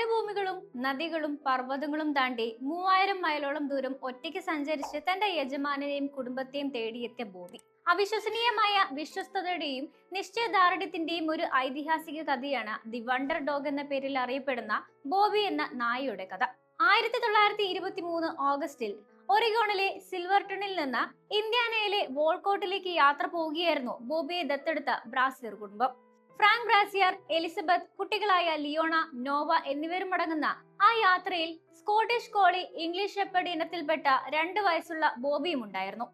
മരുഭൂമികളും നദികളും പർവതങ്ങളും താണ്ടി മൂവായിരം മൈലോളം ദൂരം ഒറ്റയ്ക്ക് സഞ്ചരിച്ച് തന്റെ യജമാനെയും കുടുംബത്തെയും തേടിയെത്തിയ ഭൂമി. അവിശ്വസനീയമായ വിശ്വസ്തതയുടെയും നിശ്ചയദാർഢ്യത്തിന്റെയും ഒരു ഐതിഹാസിക കഥയാണ് ദി വണ്ടർ ഡോഗ് എന്ന പേരിൽ അറിയപ്പെടുന്ന ബോബി എന്ന നായയുടെ കഥ. ആയിരത്തി തൊള്ളായിരത്തി ഇരുപത്തി മൂന്ന് ഓഗസ്റ്റിൽ ഒറിഗോണിലെ സിൽവർട്ടണിൽ നിന്ന് ഇന്ത്യാനയിലെ വോൾക്കോട്ടിലേക്ക് യാത്ര പോവുകയായിരുന്നു ബോബിയെ ദത്തെടുത്ത ബ്രാസിലർ കുടുംബം. ഫ്രാങ്ക് ബ്രാസിയർ എലിസബത്ത് കുട്ടികളായ ലിയോണ നോവ എന്നിവരും അടങ്ങുന്ന ആ യാത്രയിൽ സ്കോട്ടിഷ് കോളി ഇംഗ്ലീഷ് ഷെപ്പേഡ് ഇനത്തിൽപ്പെട്ട രണ്ട് വയസ്സുള്ള ബോബിയും ഉണ്ടായിരുന്നു.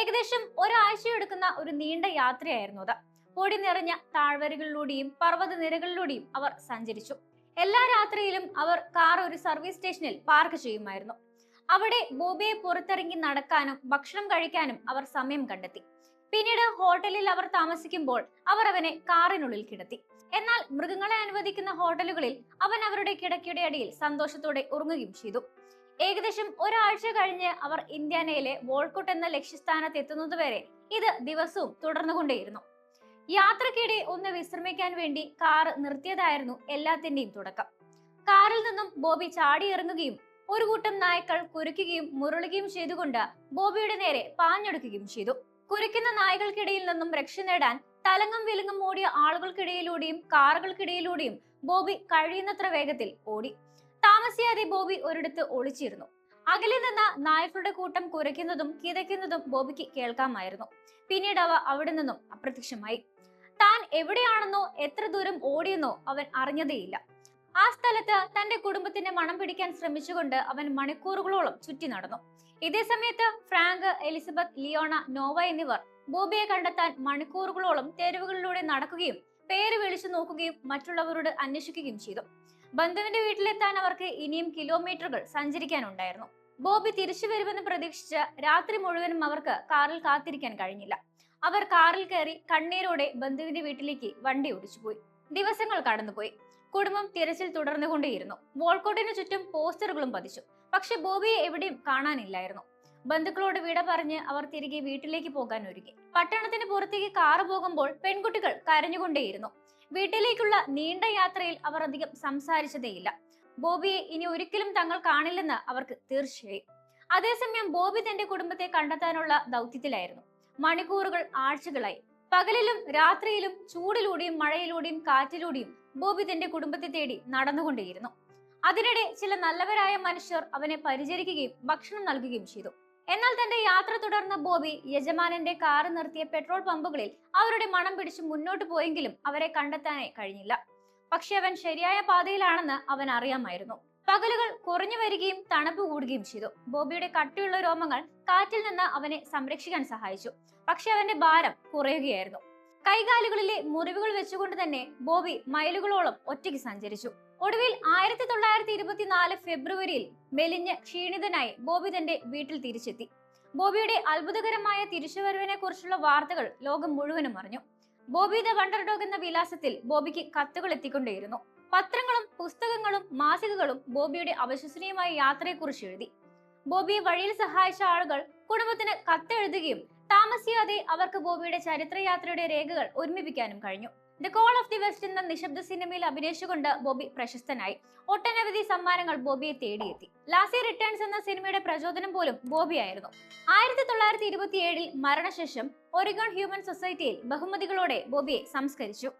ഏകദേശം ഒരാഴ്ചയെടുക്കുന്ന ഒരു നീണ്ട യാത്രയായിരുന്നു അത്. പൊടി നിറഞ്ഞ താഴ്വരകളിലൂടെയും പർവത നിരകളിലൂടെയും അവർ സഞ്ചരിച്ചു. എല്ലാ രാത്രിയിലും അവർ കാർ ഒരു സർവീസ് സ്റ്റേഷനിൽ പാർക്ക് ചെയ്യുമായിരുന്നു. അവിടെ ബോബിയെ പുറത്തിറങ്ങി നടക്കാനും ഭക്ഷണം കഴിക്കാനും അവർ സമയം കണ്ടെത്തി. പിന്നീട് ഹോട്ടലിൽ അവർ താമസിക്കുമ്പോൾ അവർ അവനെ കാറിനുള്ളിൽ കിടത്തി. എന്നാൽ മൃഗങ്ങളെ അനുവദിക്കുന്ന ഹോട്ടലുകളിൽ അവൻ അവരുടെ കിടക്കയുടെ അടിയിൽ സന്തോഷത്തോടെ ഉറങ്ങുകയും ചെയ്തു. ഏകദേശം ഒരാഴ്ച കഴിഞ്ഞ് അവർ ഇന്ത്യാനയിലെ വോൾക്കോട്ട് എന്ന ലക്ഷ്യസ്ഥാനത്ത് എത്തുന്നതുവരെ ഇത് ദിവസവും തുടർന്നുകൊണ്ടേയിരുന്നു. യാത്രക്കിടെ ഒന്ന് വിശ്രമിക്കാൻ വേണ്ടി കാർ നിർത്തിയതായിരുന്നു എല്ലാത്തിന്റെയും തുടക്കം. കാറിൽ നിന്നും ബോബി ചാടിയിറങ്ങുകയും ഒരു കൂട്ടം നായ്ക്കൾ കുരുക്കുകയും മുരളുകയും ചെയ്തുകൊണ്ട് ബോബിയുടെ നേരെ പാഞ്ഞെടുക്കുകയും ചെയ്തു. കുരയ്ക്കുന്ന നായകൾക്കിടയിൽ നിന്നും രക്ഷ നേടാൻ തലങ്ങും വിലങ്ങും ഓടിയ ആളുകൾക്കിടയിലൂടെയും കാറുകൾക്കിടയിലൂടെയും ബോബി കഴിയുന്നത്ര വേഗത്തിൽ ഓടി. താമസിയാതെ ബോബി ഒരിടത്ത് ഒളിച്ചിരുന്നു. അകലിൽ നിന്ന നായകളുടെ കൂട്ടം കുരയ്ക്കുന്നതും കിതയ്ക്കുന്നതും ബോബിക്ക് കേൾക്കാമായിരുന്നു. പിന്നീട് അവ അവിടെ നിന്നും അപ്രത്യക്ഷമായി. താൻ എവിടെയാണെന്നോ എത്ര ദൂരം ഓടിയെന്നോ അവൻ അറിഞ്ഞതേയില്ല. ആ സ്ഥലത്ത് തന്റെ കുടുംബത്തിന്റെ മണം പിടിക്കാൻ ശ്രമിച്ചുകൊണ്ട് അവൻ മണിക്കൂറുകളോളം ചുറ്റി നടന്നു. ഇതേ സമയത്ത് ഫ്രാങ്ക് എലിസബത്ത് ലിയോണ നോവ എന്നിവർ ബോബിയെ കണ്ടെത്താൻ മണിക്കൂറുകളോളം തെരുവുകളിലൂടെ നടക്കുകയും പേര് വിളിച്ചു നോക്കുകയും മറ്റുള്ളവരോട് അന്വേഷിക്കുകയും ചെയ്തു. ബന്ധുവിന്റെ വീട്ടിലെത്താൻ അവർക്ക് ഇനിയും കിലോമീറ്ററുകൾ സഞ്ചരിക്കാനുണ്ടായിരുന്നു. ബോബി തിരിച്ചു വരുമെന്ന് പ്രതീക്ഷിച്ച് രാത്രി മുഴുവനും അവർക്ക് കാറിൽ കാത്തിരിക്കാൻ കഴിഞ്ഞില്ല. അവർ കാറിൽ കയറി കണ്ണീരോടെ ബന്ധുവിന്റെ വീട്ടിലേക്ക് വണ്ടി ഓടിച്ചുപോയി. ദിവസങ്ങൾ കടന്നുപോയി. കുടുംബം തിരച്ചിൽ തുടർന്നുകൊണ്ടേയിരുന്നു. വോൾക്കോട്ടിന് ചുറ്റും പോസ്റ്ററുകളും പതിച്ചു. പക്ഷെ ബോബിയെ എവിടെയും കാണാനില്ലായിരുന്നു. ബന്ധുക്കളോട് വിട പറഞ്ഞ് അവർ തിരികെ വീട്ടിലേക്ക് പോകാൻ ഒരുങ്ങി പട്ടണത്തിന് പുറത്തേക്ക് കാറ് പോകുമ്പോൾ പെൺകുട്ടികൾ കരഞ്ഞുകൊണ്ടേയിരുന്നു. വീട്ടിലേക്കുള്ള നീണ്ട യാത്രയിൽ അവർ അധികം സംസാരിച്ചതേയില്ല. ബോബിയെ ഇനി ഒരിക്കലും തങ്ങൾ കാണില്ലെന്ന് അവർക്ക് തീർച്ചയായി. അതേസമയം ബോബി തന്റെ കുടുംബത്തെ കണ്ടെത്താനുള്ള ദൗത്യത്തിലായിരുന്നു. മണിക്കൂറുകൾ ആഴ്ചകളായി. പകലിലും രാത്രിയിലും ചൂടിലൂടെയും മഴയിലൂടെയും കാറ്റിലൂടെയും ബോബി തന്റെ കുടുംബത്തെ തേടി നടന്നുകൊണ്ടേയിരുന്നു. അതിനിടെ ചില നല്ലവരായ മനുഷ്യർ അവനെ പരിചരിക്കുകയും ഭക്ഷണം നൽകുകയും ചെയ്തു. എന്നാൽ തന്റെ യാത്ര തുടർന്ന ബോബി യജമാനന്റെ കാറ് നിർത്തിയ പെട്രോൾ പമ്പുകളിൽ അവരുടെ മണം പിടിച്ച് മുന്നോട്ട് പോയെങ്കിലും അവരെ കണ്ടെത്താനേ കഴിഞ്ഞില്ല. പക്ഷെ അവൻ ശരിയായ പാതയിലാണെന്ന് അവൻ അറിയാമായിരുന്നു. പകലുകൾ കുറഞ്ഞു വരികയും തണുപ്പ് കൂടുകയും ചെയ്തു. ബോബിയുടെ കട്ടിയുള്ള രോമങ്ങൾ കാറ്റിൽ നിന്ന് അവനെ സംരക്ഷിക്കാൻ സഹായിച്ചു. പക്ഷെ അവന്റെ ഭാരം കുറയുകയായിരുന്നു. കൈകാലുകളിലെ മുറിവുകൾ വെച്ചുകൊണ്ട് തന്നെ ബോബി മൈലുകളോളം ഒറ്റയ്ക്ക് സഞ്ചരിച്ചു. ഒടുവിൽ ആയിരത്തി തൊള്ളായിരത്തി ഇരുപത്തിനാല് ഫെബ്രുവരിയിൽ മെലിഞ്ഞ് ക്ഷീണിതനായി ബോബി തന്റെ വീട്ടിൽ തിരിച്ചെത്തി. ബോബിയുടെ അത്ഭുതകരമായ തിരിച്ചുവരവിനെ കുറിച്ചുള്ള വാർത്തകൾ ലോകം മുഴുവനും അറിഞ്ഞു. ബോബി ദ വണ്ടർ ഡോഗ് എന്ന വിലാസത്തിൽ ബോബിക്ക് കത്തുകൾ എത്തിക്കൊണ്ടേയിരുന്നു. പത്രങ്ങളും പുസ്തകങ്ങളും മാസികകളും ബോബിയുടെ അവിശ്വസനീയമായ യാത്രയെക്കുറിച്ച് എഴുതി. ബോബിയെ വഴിയിൽ സഹായിച്ച ആളുകൾ കുടുംബത്തിന് കത്തെഴുതുകയും താമസിയാതെ അവർക്ക് ബോബിയുടെ ചരിത്രയാത്രയുടെ രേഖകൾ ഒരുമിപ്പിക്കാനും കഴിഞ്ഞു. The Call of the West എന്ന നിശബ്ദ സിനിമയിൽ അഭിനയിച്ചുകൊണ്ട് ബോബി പ്രശസ്തനായി. ഒട്ടനവധി സമ്മാനങ്ങൾ ബോബിയെ തേടിയെത്തി. ലാസി റിട്ടേൺസ് എന്ന സിനിമയുടെ പ്രചോദനം പോലും ബോബിയായിരുന്നു ആയിരത്തി തൊള്ളായിരത്തി ഇരുപത്തിയേഴിൽ മരണശേഷം ഒറിഗോൺ ഹ്യൂമൻ സൊസൈറ്റിയിൽ ബഹുമതികളോടെ ബോബിയെ സംസ്കരിച്ചു.